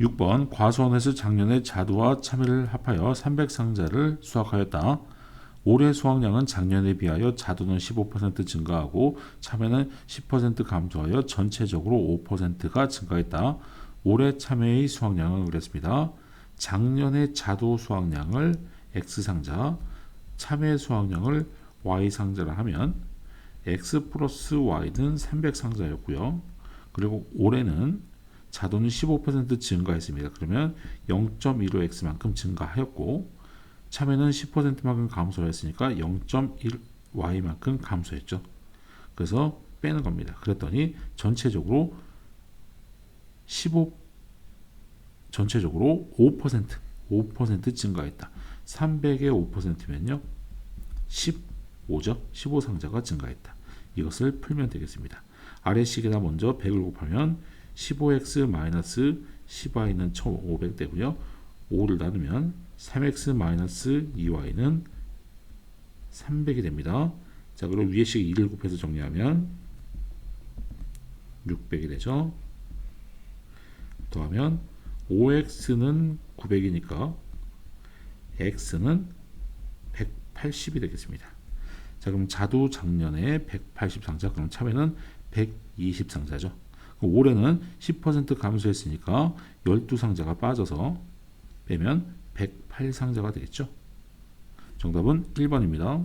6번 과수원에서 작년에 자두와 참외를 합하여 300상자를 수확하였다. 올해 수확량은 작년에 비하여 자두는 15% 증가하고 참외는 10% 감소하여 전체적으로 5%가 증가했다. 올해 참외의 수확량은 그랬습니다. 작년에 자두 수확량을 X상자, 참외 수확량을 Y상자를 하면 X 플러스 Y는 300상자였고요. 그리고 올해는 자도는 15% 증가했습니다. 그러면 0.15x만큼 증가하였고 참외는 10%만큼 감소했으니까 0.1y만큼 감소했죠. 그래서 빼는 겁니다. 그랬더니 전체적으로 15 전체적으로 5% 5% 증가했다. 300의 5%면요. 15죠. 15 상자가 증가했다. 이것을 풀면 되겠습니다. 아래 식에다 먼저 100을 곱하면 15x 마이너스 10y는 1500 되고요. 5를 나누면 3x 마이너스 2y는 300이 됩니다. 자, 그리고 위에 식 2를 곱해서 정리하면 600이 되죠. 더하면 5x는 900이니까 x는 180이 되겠습니다. 자, 그럼 자두 작년에 180 상자, 그럼 참외는 120 상자죠. 올해는 10% 감소했으니까 12상자가 빠져서 빼면 108상자가 되겠죠. 정답은 1번입니다.